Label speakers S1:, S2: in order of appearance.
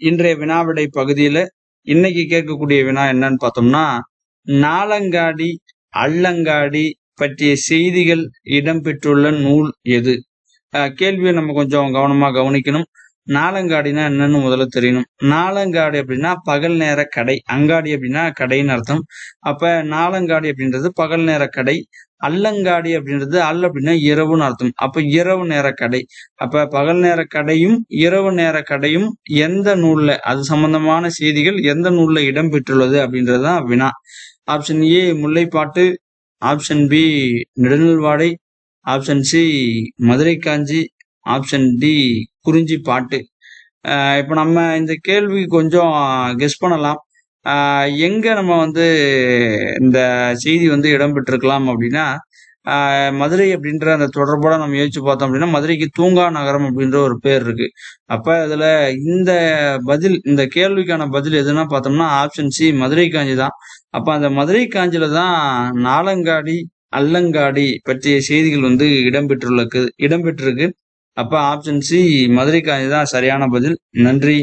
S1: இன்றைய வினாவிடை பகுதியில இன்னைக்கு கேட்கக்கூடிய வினா என்னன்னு பார்த்தோம்னா நாலங்காடி அல்லங்காடி பற்றிய செய்திகள் இடம்பெற்றுள்ள நூல் எது? கேள்வியை நம்ம கொஞ்சம் கவனமா கவனிக்கணும். நாலங்காடினா என்னன்னு முதல்ல தெரியணும். நாலங்காடி அப்படின்னா பகல் நேர கடை. அங்காடி அப்படின்னா கடைன்னு அர்த்தம். அப்ப நாலங்காடி அப்படின்றது பகல் நேர கடை. அல்லங்காடி அப்படின்றது அல் அப்படின்னா இரவுன்னு அர்த்தம். அப்ப இரவு நேர கடை. அப்ப பகல் நேர கடையும் இரவு நேர கடையும் எந்த நூல்ல அது சம்பந்தமான செய்திகள் எந்த நூல்ல இடம்பெற்றுள்ளது அப்படின்றதுதான் வினா. Option A Mullaippattu. Option B Nedunalvadai. Option C Madurai Kanchi option D Kurinji Pattu. இப்போ நம்ம இந்த கேள்வி கொஞ்சம் கெஸ் பண்ணலாம். எங்க நம்ம வந்து இந்த செய்தி வந்து இடம்பெற்றிருக்கலாம் அப்படின்னா மதுரை அப்படின்ற அந்த தொடர்போட நம்ம யோசிச்சு பார்த்தோம் அப்படின்னா மதுரைக்கு தூங்கா நகரம் அப்படின்ற ஒரு பேர் இருக்கு. அப்ப இதுல இந்த பதில் இந்த கேள்விக்கான பதில் எதுனா பார்த்தோம்னா ஆப்ஷன் சி மதுரை காஞ்சி தான். அப்ப அந்த மதுரை காஞ்சில தான் நாலங்காடி அல்லங்காடி பற்றிய செய்திகள் வந்து இடம்பெற்றுள்ளக்கு இடம்பெற்றிருக்கு அப்ப ஆப்ஷன் சி மதுரை காஞ்சி தான் சரியான பதில். நன்றி.